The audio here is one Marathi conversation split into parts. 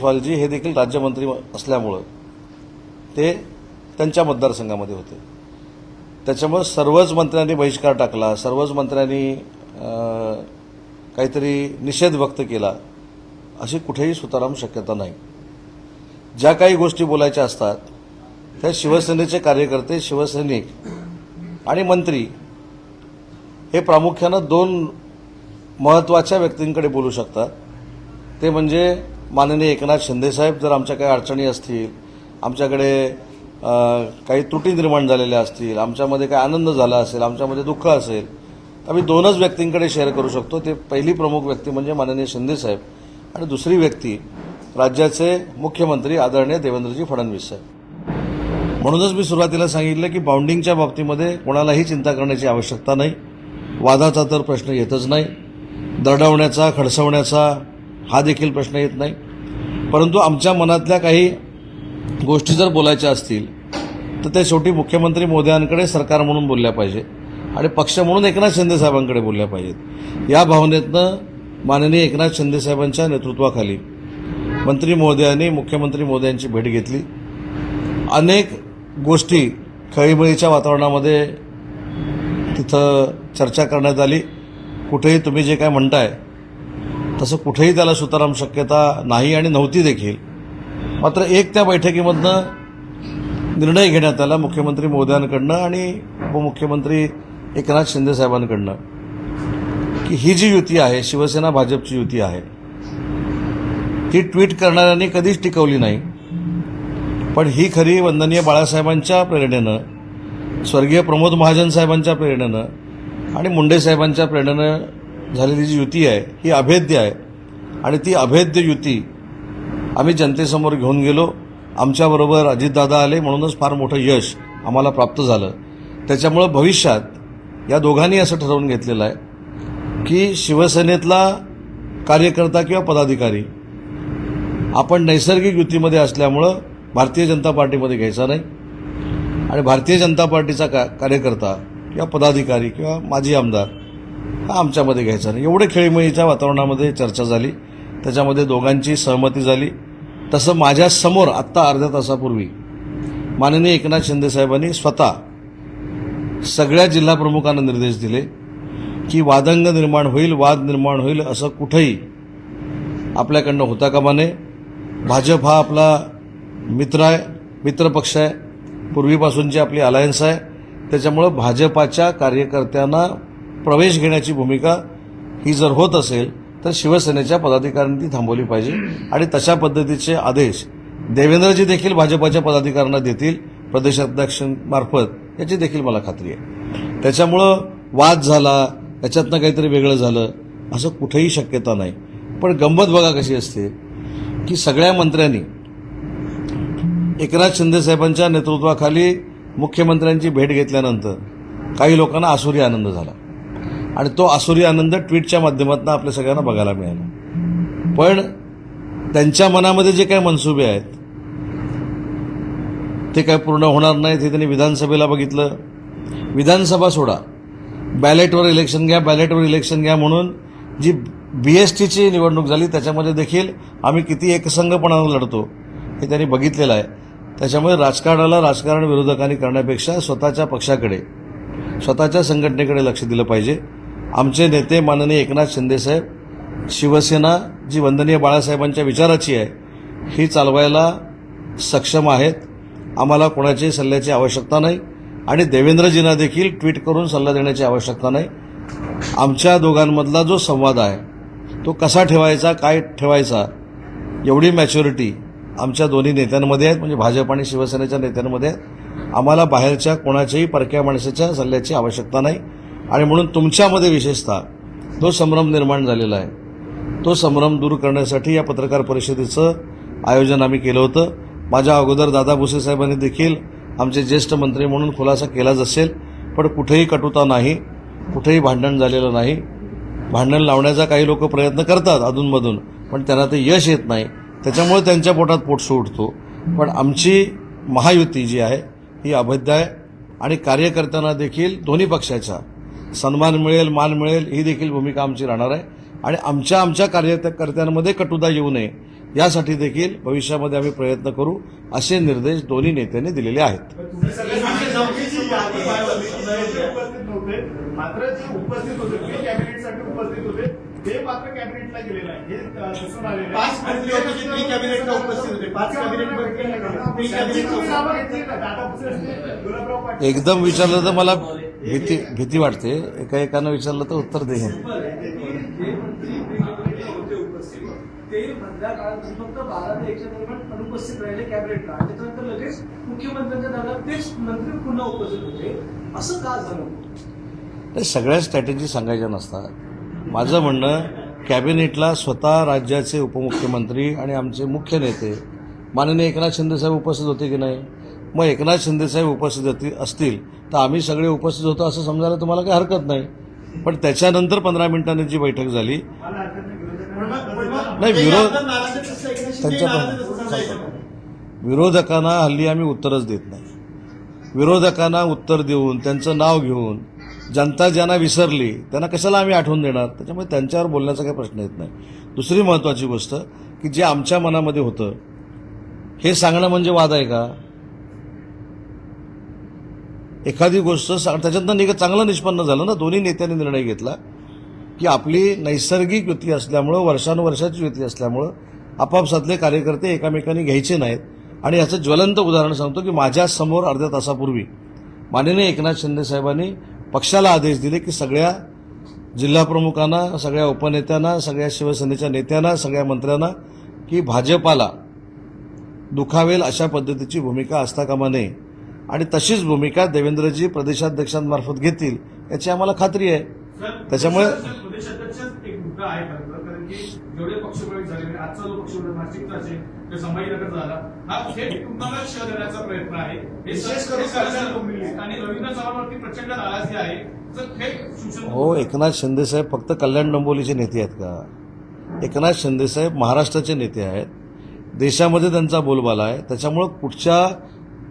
जयस्वालजी हे देखील राज्यमंत्री असल्यामुळं ते त्यांच्या मतदारसंघामध्ये होते. त्याच्यामुळं सर्वच मंत्र्यांनी बहिष्कार टाकला सर्वच मंत्र्यांनी काहीतरी निषेध व्यक्त केला अशी कुठेही सुताराम शक्यता नाही. ज्या काही गोष्टी बोलायच्या असतात त्या शिवसेनेचे कार्यकर्ते शिवसैनिक आणि मंत्री हे प्रामुख्यानं दोन महत्त्वाच्या व्यक्तींकडे बोलू शकतात. ते म्हणजे माननीय एकनाथ शिंदेसाहेब जर आमच्या काही अडचणी असतील आमच्याकडे काही त्रुटी निर्माण झालेल्या असतील आमच्यामध्ये काही आनंद झाला असेल आमच्यामध्ये दुःख असेल तर आम्ही दोनच व्यक्तींकडे शेअर करू शकतो. ते पहिली प्रमुख व्यक्ती म्हणजे माननीय शिंदेसाहेब आणि दुसरी व्यक्ती राज्याचे मुख्यमंत्री आदरणीय देवेंद्रजी फडणवीस साहेब. म्हणूनच मी सुरुवातीला सांगितलं की बाउंडिंगच्या बाबतीमध्ये कोणालाही चिंता करण्याची आवश्यकता नाही. वादाचा तर प्रश्न येतच नाही. दरडावण्याचा खडसवण्याचा हा देखील प्रश्न येत नाही. परंतु आमच्या मनातल्या काही गोष्टी जर बोलायच्या असतील तर त्या शेवटी मुख्यमंत्री मोदयांकडे सरकार म्हणून बोलल्या पाहिजे आणि पक्ष म्हणून एकनाथ शिंदेसाहेबांकडे बोलल्या पाहिजेत. या भावनेतनं माननीय एकनाथ शिंदेसाहेबांच्या नेतृत्वाखाली मंत्री मोदयांनी मुख्यमंत्री मोदयांची भेट घेतली. अनेक गोष्टी खळीबळीच्या वातावरणामध्ये तिथं चर्चा करण्यात आली. कुठेही तुम्ही जे काय म्हणताय तसं कुठेही त्याला सुताराम शक्यता नाही आणि नव्हती देखील. मात्र एक त्या बैठकीमधनं निर्णय घेण्यात आला मुख्यमंत्री मोदयांकडनं आणि उपमुख्यमंत्री एकनाथ शिंदे साहेबांकडनं की ही जी युती आहे शिवसेना भाजपची युती आहे ती ट्विट करणाऱ्यांनी कधीच टिकवली नाही. पण ही खरी वंदनीय बाळासाहेबांच्या प्रेरणेनं स्वर्गीय प्रमोद महाजन साहेबांच्या प्रेरणेनं आणि मुंडे साहेबांच्या प्रेरणेनं झालेली जी युती आहे ही अभेद्य आहे. आणि ती अभेद्य युती आम्ही जनतेसमोर घेऊन गेलो. आमच्याबरोबर अजितदादा आले म्हणूनच फार मोठं यश आम्हाला प्राप्त झालं. त्याच्यामुळं भविष्यात या दोघांनी असं ठरवून घेतलेलं आहे की शिवसेनेतला कार्यकर्ता किंवा पदाधिकारी आपण नैसर्गिक युतीमध्ये असल्यामुळं भारतीय जनता पार्टीमध्ये घ्यायचा नाही. आणि भारतीय जनता पार्टीचा का कार्यकर्ता किंवा पदाधिकारी किंवा माजी आमदार हा आमच्यामध्ये घ्यायचा नाही. एवढे खेळीमेळीच्या वातावरणामध्ये चर्चा झाली. त्याच्यामध्ये दोघांची सहमती झाली. तसं माझ्यासमोर आत्ता अर्ध्या तासापूर्वी माननीय एकनाथ शिंदे साहेबांनी स्वतः सगळ्या जिल्हाप्रमुखांना निर्देश दिले की वादंग निर्माण होईल वाद निर्माण होईल असं कुठंही आपल्याकडनं होता कामा नये. भाजप हा आपला मित्र आहे मित्रपक्ष आहे. पूर्वीपासूनची आपली अलायन्स आहे. त्याच्यामुळं भाजपाच्या कार्यकर्त्यांना प्रवेश घेण्याची भूमिका ही जर होत असेल तर शिवसेनेच्या पदाधिकाऱ्यांनी ती थांबवली पाहिजे. आणि तशा पद्धतीचे आदेश देवेंद्रजी देखील भाजपाच्या पदाधिकाऱ्यांना देतील प्रदेशाध्यक्षांमार्फत याची देखील मला खात्री आहे. त्याच्यामुळं वाद झाला याच्यातनं काहीतरी वेगळं झालं असं कुठेही शक्यता नाही. पण गंमत बघा कशी असते की सगळ्या मंत्र्यांनी एकनाथ शिंदे साहेबांच्या नेतृत्वाखाली मुख्यमंत्र्यांची भेट घेतल्यानंतर काही लोकांना आसुरी आनंद झाला. आणि तो आसुरी आनंद ट्विटच्या माध्यमातून आपल्या सगळ्यांना बघायला मिळाला. पण त्यांच्या मनामध्ये जे काही मनसुबे आहेत ते काय पूर्ण होणार नाहीत हे त्यांनी विधानसभेला बघितलं. विधानसभा सोडा. बॅलेटवर इलेक्शन घ्या बॅलेटवर इलेक्शन घ्या म्हणून जी बी एस टीची निवडणूक झाली त्याच्यामध्ये देखील आम्ही किती एकसंघपणानं लढतो हे त्यांनी बघितलेलं आहे. त्याच्यामुळे राजकारणाला राजकारण विरोधकांनी करण्यापेक्षा स्वतःच्या पक्षाकडे स्वतःच्या संघटनेकडे लक्ष दिलं पाहिजे. आमचे नेते माननीय एकनाथ शिंदेसाहेब शिवसेना जी वंदनीय बाळासाहेबांच्या विचाराची आहे ही चालवायला सक्षम आहेत. आम्हाला कोणाच्याही सल्ल्याची आवश्यकता नाही आणि देवेंद्रजींना देखील ट्विट करून सल्ला देण्याची आवश्यकता नाही. आमच्या दोघांमधला जो संवाद आहे तो कसा ठेवायचा काय ठेवायचा एवढी मॅच्युरिटी आमच्या दोन्ही नेत्यांमध्ये आहेत म्हणजे भाजप आणि शिवसेनेच्या नेत्यांमध्ये आहेत. आम्हाला बाहेरच्या कोणाच्याही परक्या माणसाच्या सल्ल्याची आवश्यकता नाही. आणि म्हणून तुमच्यामध्ये विशेषतः जो संभ्रम निर्माण झालेला आहे. तो संभ्रम दूर करण्यासाठी या पत्रकार परिषदेचं आयोजन आम्ही केलं होतं. माझ्या अगोदर दादा भुसे साहेबांनी देखील आमचे ज्येष्ठ मंत्री म्हणून खुलासा केलाच असेल पण कुठेही कटुता नाही कुठेही भांडण झालेलं नाही. भांडण लावण्याचा काही लोक प्रयत्न करतात अधूनमधून पण त्यांना ते यश येत नाही. त्याच्यामुळे त्यांच्या पोटात पोटसू उठतो पण आमची महायुती जी आहे ही अभेद्य आहे आणि कार्यकर्त्यांना देखील दोन्ही पक्षाच्या सन्मान मिळेल मान मिळेल ही देखील भूमिका आमची राहणार आहे. आणि आमच्या आमच्या कार्यकर्त्यांमध्ये कटुता येऊ नये यासाठी देखील भविष्यामध्ये आम्ही प्रयत्न करू असे निर्देश दोन्ही नेत्यांनी दिलेले आहेत. हे एकदम विचारलं तर मला भीती भीती वाटते. एका एकानं विचारलं तर उत्तर ते सगळ्या स्ट्रॅटेजी सांगायच्या नसतात. माझं म्हणणं कॅबिनेटला स्वतः राज्याचे उपमुख्यमंत्री आणि आमचे मुख्य नेते माननीय एकनाथ शिंदेसाहेब उपस्थित होते की नाही? मग एकनाथ शिंदेसाहेब उपस्थित असतील तर आम्ही सगळे उपस्थित होतो असं समजायला तुम्हाला काही हरकत नाही. पण त्याच्यानंतर पंधरा मिनिटांनी जी बैठक झाली नाही, विरोध- त्यांच्या विरोधकांना हल्ली आम्ही उत्तरच देत नाही. विरोधकांना उत्तर देऊन त्यांचं नाव घेऊन जनता ज्यांना विसरली त्यांना कशाला आम्ही आठवून देणार? त्याच्यामुळे त्यांच्यावर बोलण्याचा काही प्रश्न येत नाही. दुसरी महत्वाची गोष्ट की जे आमच्या मनामध्ये होतं हे सांगणं म्हणजे वाद आहे का? एखादी गोष्ट त्याच्यातनं निघ चांगलं निष्पन्न झालं ना दोन्ही नेत्यांनी निर्णय घेतला की आपली नैसर्गिक युती असल्यामुळं वर्षानुवर्षाची युती असल्यामुळं आपापसातले कार्यकर्ते एकामेकांनी घ्यायचे नाहीत. आणि याचं ज्वलंत उदाहरण सांगतो की माझ्यासमोर अर्ध्या तासापूर्वी माननीय एकनाथ शिंदे साहेबांनी पक्षाला आदेश दिले की सगळ्या जिल्हाप्रमुखांना सगळ्या उपनेत्यांना सगळ्या शिवसेनेच्या नेत्यांना सगळ्या मंत्र्यांना की भाजपाला दुखावेल अशा पद्धतीची भूमिका असता कामा नये आणि तशीच भूमिका देवेंद्रजी प्रदेशाध्यक्षांमार्फत घेतील याची आम्हाला खात्री आहे. त्याच्यामुळे हा थेट तुम्हाला श देण्याचा प्रयत्न आहे. हे विशेष स- करून हे सरकार सरकार तुम्ही- आणि रवींद्र चव्हाणवरती प्रचंड नाराजी आहे. तर थेट शिवसेना हो एकनाथ शिंदेसाहेब फक्त कल्याण डोंबिवलीचे नेते आहेत का? एकनाथ शिंदेसाहेब महाराष्ट्राचे नेते आहेत. देशामध्ये त्यांचा बोलबाला आहे. त्याच्यामुळं कुठच्या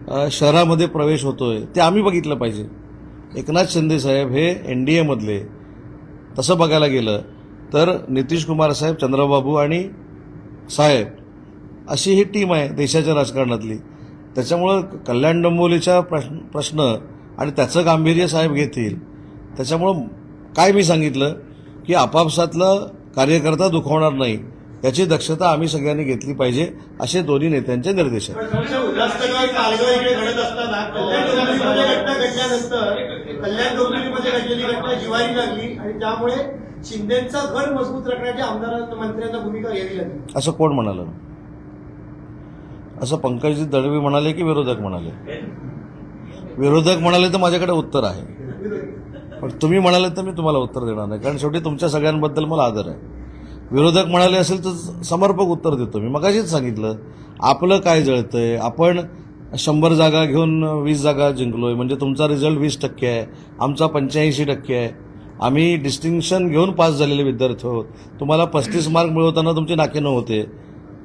शहरामध्ये प्रवेश होतोय ते आम्ही बघितलं पाहिजे. एकनाथ शिंदेसाहेब हे एन डी एमधले तसं बघायला गेलं तर नितीश कुमार साहेब चंद्रबाबू आणि साहेब अशी ही टीम आहे देशाच्या राजकारणातली. त्याच्यामुळं कल्याण डंबोलीचा प्रश्न प्रश्न आणि त्याचं गांभीर्य साहेब घेतील. त्याच्यामुळं काय मी सांगितलं की आपापसातलं कार्यकर्ता दुखवणार नाही. याची दक्षता आम्ही सगळ्यांनी घेतली पाहिजे असे दोन्ही नेत्यांचे निर्देश आहेत. शिंदेचा गड मजबूत राखण्याची आमदारांना मंत्र्यांना भूमिका घ्यावी लागली. असं कोण म्हणालं? असं पंकजजी दळवी म्हणाले की विरोधक म्हणाले? विरोधक म्हणाले तर माझ्याकडे उत्तर आहे. पण तुम्ही म्हणाले तर मी तुम्हाला उत्तर देणार नाही कारण शेवटी तुमच्या सगळ्यांबद्दल मला आदर आहे. विरोधक म्हणाले असेल तर समर्पक उत्तर देतो मी मगाशीच सांगितलं आपलं काय जळतंय आपण शंभर जागा घेऊन वीस जागा जिंकलोय म्हणजे तुमचा रिझल्ट वीस टक्के आहे आमचा पंच्याऐंशी टक्के आहे आम्ही डिस्टिंक्शन घेऊन पास झालेले विद्यार्थी आहोत तुम्हाला पस्तीस मार्क मिळवताना तुमचे नाके न होते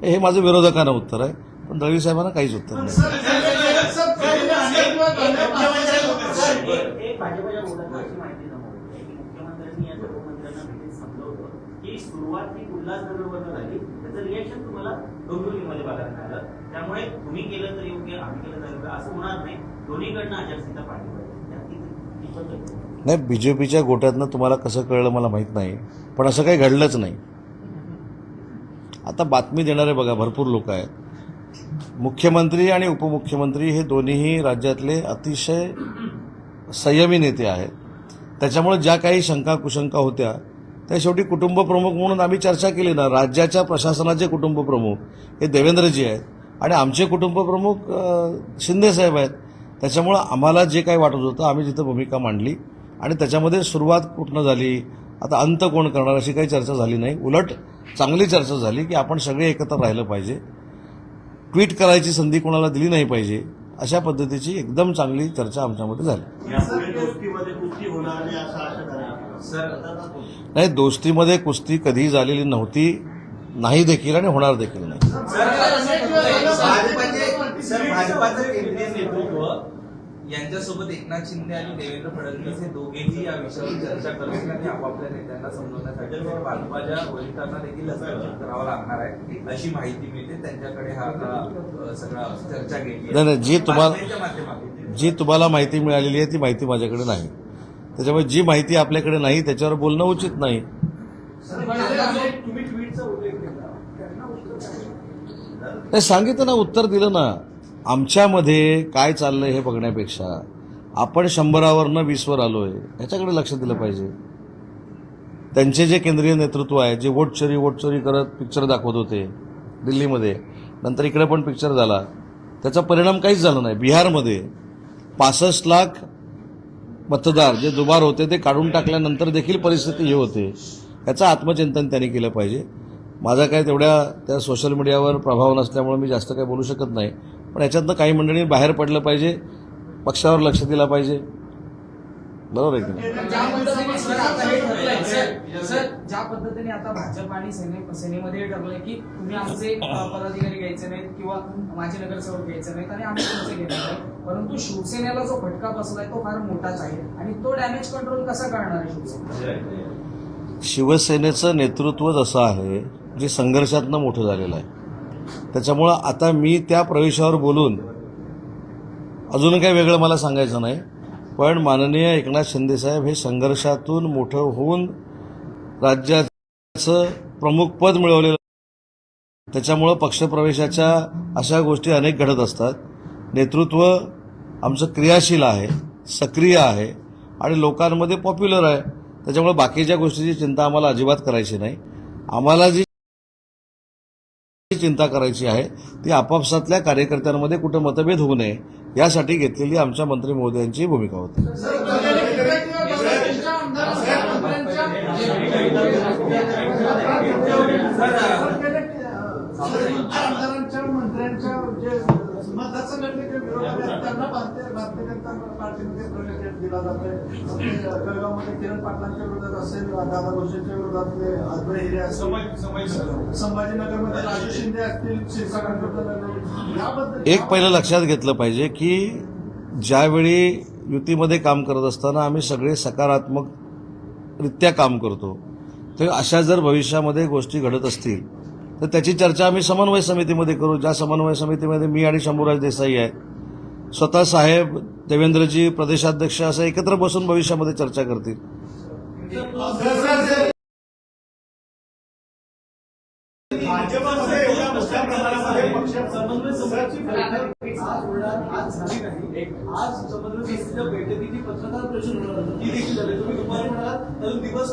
हे माझं विरोधकांना उत्तर आहे पण दळवी साहेबांना काहीच उत्तर नाही एक भाजपच्या बोर्डात अशी माहिती समोर की मुख्यमंत्र्यांनी या सर्व मंत्र्यांना भेटीत सांगलं ही सुरुवात ही उल्हासनगरवरनं झाली. त्याचं रिएक्शन तुम्हाला डोंबिवलीमध्ये बघायला मिळालं. त्यामुळे तुम्ही केलं तर योग्य आम्ही केलं तर योग्य असं होणार नाही. दोन्हीकडनं आचारसंहिता पाठवली पाहिजे. ती- ती पद्धत. नाही बीजेपीच्या गोट्यातनं तुम्हाला कसं कळलं मला माहीत नाही. पण असं काही घडलंच नाही. आता बातमी देणारे बघा भरपूर लोक आहेत. मुख्यमंत्री आणि उपमुख्यमंत्री हे दोन्हीही राज्यातले अतिशय संयमी नेते आहेत. त्याच्यामुळे ज्या काही शंका कुशंका होत्या त्या शेवटी कुटुंबप्रमुख म्हणून आम्ही चर्चा केली ना राज्याच्या प्रशासनाचे कुटुंबप्रमुख हे देवेंद्रजी आहेत. आणि आमचे कुटुंब प्रमुख शिंदेसाहेब आहेत. त्याच्यामुळं आम्हाला जे काही वाटत होतं आम्ही तिथं भूमिका मांडली. आणि त्याच्यामध्ये सुरुवात कुठनं झाली आता अंत कोण करणार अशी काही चर्चा झाली नाही. उलट चांगली चर्चा झाली की आपण सगळे एकत्र राहिलं पाहिजे. ट्विट करायची संधी कोणाला दिली नाही पाहिजे. अशा पद्धतीची एकदम चांगली चर्चा आमच्यामध्ये झाली यापुढे दोस्तीमध्ये कुस्ती होणार नाही असं आशा करायची नाही दोस्तीमध्ये कुस्ती कधी झालेली नव्हती नाही देखील आणि होणार देखील नाही भाजपाचे सर भाजपाचं केंद्रीय नेतृत्व यांच्यासोबत एकनाथ शिंदे आणि देवेंद्र फडणवीस हे दोघेही या विषयावर चर्चा करतील आणि आपापल्या नेत्यांना समजवण्यासाठी भाजपाच्या वरिष्ठांना देखील हस्तक्षेप करावा लागणार आहे अशी माहिती मिळते. त्यांच्याकडे हा आता सगळा चर्चा गेली नाही, नाही, जी तुम्हाला- जी तुम्हाला माहिती मिळालेली आहे ती माहिती माझ्याकडे नाही. त्याच्यामुळे जी माहिती आपल्याकडे नाही त्याच्यावर बोलणं उचित नाही. तुम्ही ट्विटचा उल्लेख केला. त्यांना उत्तर काय? नाही सांगितलं ना उत्तर दिलं ना. आमच्यामध्ये काय चाललंय हे बघण्यापेक्षा आपण शंभरावरनं वीसवर आलोय ह्याच्याकडे लक्ष दिलं पाहिजे. त्यांचे जे केंद्रीय नेतृत्व आहे जे वोट चोरी वोट चोरी करत पिक्चर दाखवत होते दिल्लीमध्ये नंतर इकडे पण पिक्चर झाला. त्याचा परिणाम काहीच झाला नाही. बिहारमध्ये पासष्ट लाख मतदार जे दुबार होते ते काढून टाकल्यानंतर देखील परिस्थिती ही होते. याचं आत्मचिंतन त्यांनी केलं पाहिजे. माझा काय तेवढ्या त्या सोशल मीडियावर प्रभाव नसल्यामुळे मी जास्त काही बोलू शकत नाही. पण याच्यातनं काही मंडळी बाहेर पडलं पाहिजे पक्षावर लक्ष दिलं पाहिजे. बरोबर आहे की नाही? ज्या पद्धतीने सर आता हे ठरलंय सर सर ज्या पद्धतीने आता भाजप आणि सेने सेनेमध्ये हे ठरलंय की तुम्ही आमचे अ, पदाधिकारी घ्यायचे नाहीत किंवा माझे नगरसेवक घ्यायचे नाहीत आणि आम्ही तुमचे घेणार नाही. परंतु शिवसेनेला जो फटका बसलाय तो फार मोठाच आहे आणि तो डॅमेज कंट्रोल कसा करणार आहे शिवसेना? शिवसेनेचं नेतृत्व जसं आहे जे संघर्षातनं मोठं झालेलं आहे. त्याच्यामुळं आता मी त्या प्रवेशावर बोलून अजून काही वेगळं मला सांगायचं नाही पण माननीय एकनाथ शिंदेसाहेब हे संघर्षातून मोठं होऊन राज्याचं प्रमुख पद मिळवलेलं त्याच्यामुळं पक्षप्रवेशाच्या अशा गोष्टी अनेक घडत असतात. नेतृत्व आमचं क्रियाशील आहे सक्रिय आहे आणि लोकांमध्ये पॉप्युलर आहे. त्याच्यामुळे बाकीच्या गोष्टीची चिंता आम्हाला अजिबात करायची नाही. आम्हाला जी चिंता करायची आहे ती आपापसातल्या कार्यकर्त्यांमध्ये कुठं मतभेद होऊ नये यासाठी घेतलेली आमच्या मंत्री महोदयांची भूमिका होती. आहेत दिला जातोय. जळगावमध्ये किरण पाटलांच्या विरोधात असेल दादा भोसेच्या विरोधातले अद्वै हिरे असतील. संभाजी- संभाजी- संभाजीनगरमध्ये राजू शिंदे असतील क्षीरसागर याबद्दल एक पहिलं लक्षात घेतलं पाहिजे की ज्यावेळी युतीमध्ये काम करत असताना आम्ही सगळे सकारात्मकरित्या काम करतो तर अशा जर भविष्यामध्ये गोष्टी घडत असतील तर त्याची चर्चा आम्ही समन्वय समितीमध्ये करू. ज्या समन्वय समितीमध्ये मी आणि शंभूराज देसाई आहे स्वतः साहेब देवेंद्रजी प्रदेशाध्यक्ष असं एकत्र बसून भविष्यामध्ये चर्चा करतील.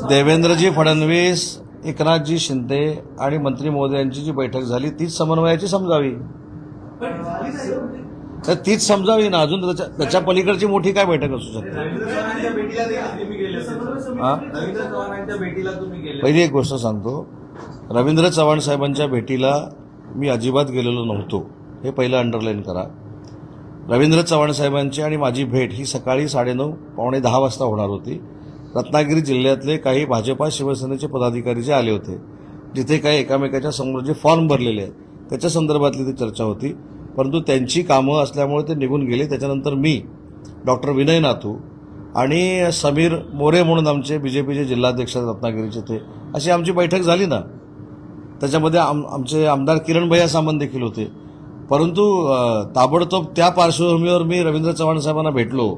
देवेंद्रजी फडणवीस एकनाथजी शिंदे आणि मंत्री मोदी यांची जी बैठक झाली तीच समन्वयाची समजावी. तर तीच समजावी ना. अजून त्याच्या त्याच्या पलीकडची मोठी काय बैठक असू शकते? पहिली एक गोष्ट सांगतो. रवींद्र चव्हाण साहेबांच्या भेटीला मी अजिबात गेलेलो नव्हतो. हे पहिलं अंडरलाईन करा. रवींद्र चव्हाण साहेबांची आणि माझी भेट ही सकाळी साडेनऊ पावणे दहा वाजता होणार होती. रत्नागिरी जिल्ह्यातले काही भाजपा शिवसेनेचे पदाधिकारी जे आले होते जिथे काही एकामेकाच्या समोर जे फॉर्म भरलेले आहेत त्याच्या संदर्भातली ती चर्चा होती. परंतु त्यांची कामं असल्यामुळे ते निघून गेले. त्याच्यानंतर मी डॉक्टर विनय नाथू आणि समीर मोरे म्हणून आमचे बी जे पीचे जिल्हाध्यक्ष रत्नागिरीचे ते अशी आमची बैठक झाली ना. त्याच्यामध्ये आम आमचे आमदार किरण भैया सामंत देखील होते. परंतु ताबडतोब त्या पार्श्वभूमीवर मी रवींद्र चव्हाण साहेबांना भेटलो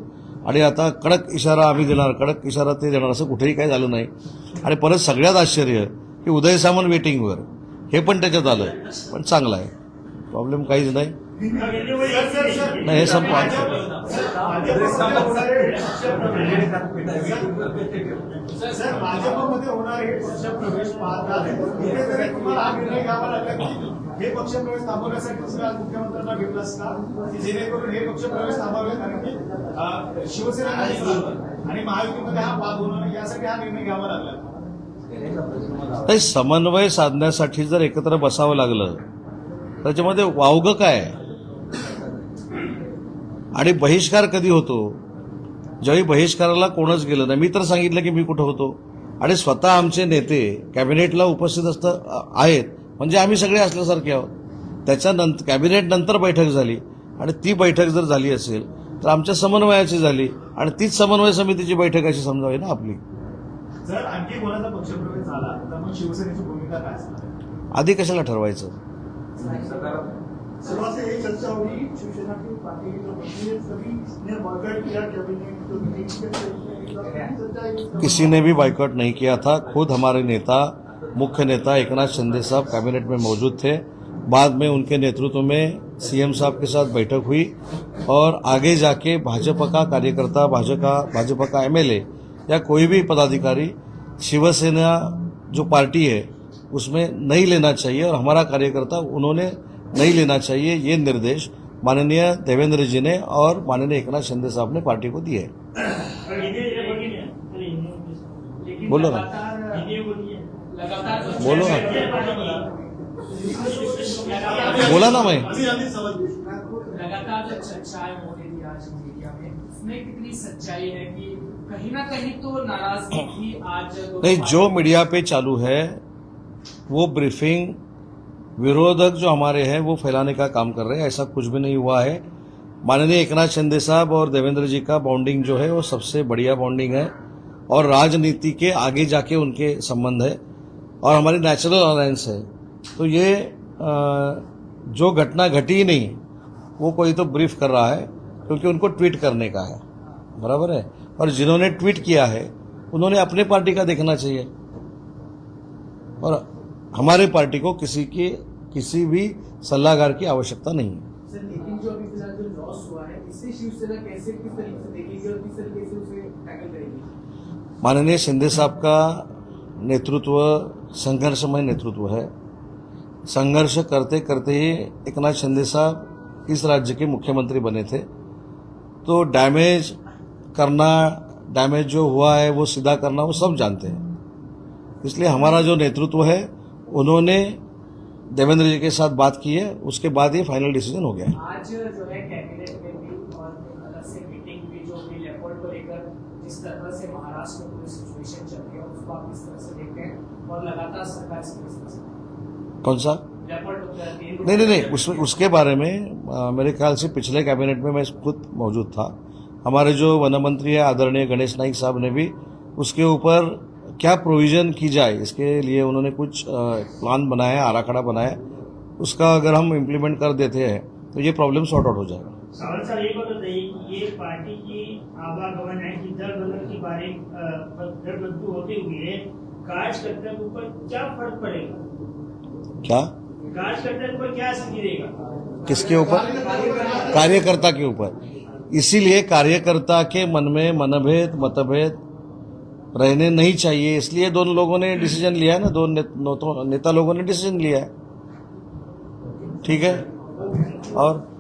आणि आता कडक इशारा आम्ही देणार कडक इशारा ते देणार असं कुठेही काही झालं नाही. आणि परत सगळ्यात आश्चर्य की उदय सामंत वेटिंगवर हे पण त्याच्यात आलं पण चांगलं आहे. प्रॉब्लेम काहीच नाही. नाही हे संपवा सर भाजपमध्ये होणारे हे पक्षप्रवेश पाहता कुठेतरी तुम्हाला हा निर्णय घ्यावा लागला की हे पक्षप्रवेश थांबवण्यासाठी तुम्ही आज मुख्यमंत्र्यांना भेटलास का की जेणेकरून हे पक्षप्रवेश थांबावे कारण की अं, शिवसेना आणि महायुतीमध्ये हा वाद होणार यासाठी हा निर्णय घ्यावा लागला समन्वय साधण्यासाठी जर एकत्र बसावं लागलं त्याच्यामध्ये वावगं काय आहे? आणि बहिष्कार कधी होतो? ज्यावेळी बहिष्काराला कोणच गेलं नाही. मी तर सांगितलं की मी कुठं होतो. आणि स्वतः आमचे नेते कॅबिनेटला उपस्थित असत आहेत. म्हणजे आम्ही सगळे असल्यासारखे आहोत. त्याच्यानंतर कॅबिनेट नंतर बैठक झाली. आणि ती बैठक जर झाली असेल तर आमच्या समन्वयाची झाली. आणि तीच समन्वय समितीची बैठक अशी समजावी ना आपली. जर आणखी कोणाचा पक्षप्रवेश झाला? तर मग शिवसेनेची भूमिका काय असणार? आधी कशाला ठरवायचं? सुबह से ये चर्चा हुई शिवसेना की पार्टी के जो मंत्री है सभी ने बॉयकॉट किया कैबिनेट जो मीटिंग के किसी ने भी बाइकआउट नहीं किया था। खुद हमारे नेता मुख्य नेता एकनाथ शिंदे साहब कैबिनेट में मौजूद थे। बाद में उनके नेतृत्व में सीएम साहब के साथ बैठक हुई और आगे जाके भाजपा का कार्यकर्ता भाजपा भाजपा का एमएलए या कोई भी पदाधिकारी शिवसेना जो पार्टी है उसमें नहीं लेना चाहिए और हमारा कार्यकर्ता उन्होंने नहीं लेना चाहिए ये निर्देश माननीय देवेंद्र जी ने और माननीय एकनाथ शिंदे साहब ने पार्टी को दिए बोलो ना। बोलो ना। बोला ना मैं। आम्ही आम्ही सवाल करू. लगातार चर्चाएँ हो रही आज मीडिया में उसमें कितनी सच्चाई है कि कहीं ना कहीं तो नाराज़गी आज। नहीं जो मीडिया पे चालू है वो ब्रीफिंग विरोधक जो हमारे हैं, वो फैलाने का काम कर रहे हैं। ऐसा कुछ भी नहीं हुआ है। माननीय एकनाथ शिंदे साहब और देवेंद्र जी का बॉन्डिंग जो है, वो सबसे बढ़िया बॉन्डिंग है और राजनीति के आगे जाके उनके संबंध है और हमारी नेचुरल अलायंस है। तो ये जो घटना घटी ही नहीं, वो कोई तो ब्रीफ कर रहा है क्योंकि उनको ट्वीट करने का है। बराबर है? और जिन्होंने ट्वीट किया है, उन्होंने अपने पार्टी का देखना चाहिए। और हमारे पार्टी को किसी की किसी भी सलाहकार की आवश्यकता नहीं है। सर लेकिन जो अभी फ़िलहाल जो लॉस हुआ है इससे शिवसेना कैसे किस तरीके से देखेगी और किस तरीके से उसे टैकल करेगी? माननीय शिंदे साहब का नेतृत्व संघर्षमय नेतृत्व है। संघर्ष करते करते ही एक नाथ शिंदे साहब इस राज्य के मुख्यमंत्री बने थे। तो डैमेज करना डैमेज जो हुआ है वो सीधा करना वो सब जानते हैं। इसलिए हमारा जो नेतृत्व है उन्होंने देवेंद्र जी के साथ बात की है उसके बाद ही फाइनल डिसीज़न हो गया है। आज जो है कैबिनेट में भी और अलग से मीटिंग भी जो लेपोर्ट को लेकर जिस तरह से महाराष्ट्र में पूरी सिचुएशन चल रही है उसको आप किस तरह से देखते हैं और लगातार सरकार इसको किस तरह से कौन सा? नहीं नहीं नहीं उस, उसके बारे में अ, मेरे ख्याल से पिछले कैबिनेट में मैं खुद मौजूद था। हमारे जो वन मंत्री है आदरणीय गणेश नाइक साहब ने भी उसके ऊपर क्या प्रोविज़न की जाए? इसके लिए उन्होंने कुछ प्लान बनाया आराखड़ा बनाया। उसका अगर हम इम्प्लीमेंट कर देते हैं तो ये प्रॉब्लम सॉर्ट आउट हो जाएगा। सवाल सर ये बात बताइए कि ये पार्टी की आवागमन है कि दल बदल की बारी दल बदलू होती हुई है कार्यकर्ता के ऊपर क्या फ़र्क पड़ेगा? क्या? कार्यकर्ता के ऊपर क्या असर गिरेगा? किसके ऊपर? कार्यकर्ता के ऊपर। इसीलिए कार्यकर्ता के मन में मनभेद मतभेद रहने नहीं चाहिए इसलिए दोनों लोगों ने डिसीजन लिया है ना दो ने, नेता लोगों ने डिसीजन लिया। है ठीक है? और?